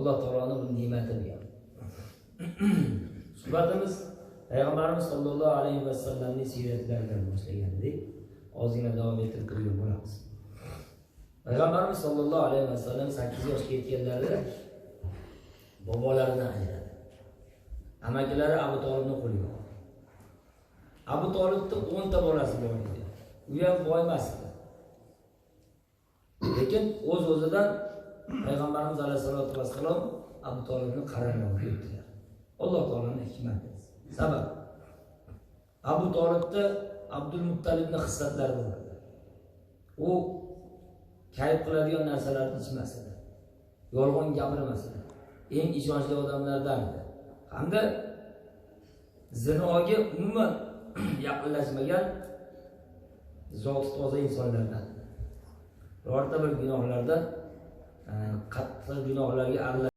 alloh taoloni bir ne'mati bu ham suhbatimiz payg'ambarimiz sollallohu alayhi vasallamning siyratlaridan boshlagan edik ozgina davom ettirib turgan bo'lamiz. Payg'ambarimiz sollallohu alayhi vasallam sakkiz yoshga yetganlarida bobolaridan ajradi amakilari abu tolibni qo'liga oldi. Abu tolibni o'nta bolasi bor edi. U ham boy emas edi lekin o'z o'zidan payg'ambarimiz alayhissalotu vassalom abu tolibni qaramog'iga yutdilar alloh taoloni hikmati sabab abu tolibni abdul muttalibni hislatlari bor edi u kayf qiladigan narsalarni ichmas edi yolg'on gapirmas edi eng ishonchli odamlardan edi hamda zinoga umuman yaqinlashmagan zoti toza insonlardan birorta bir gunohlardan qattiq gunohlarga aralashib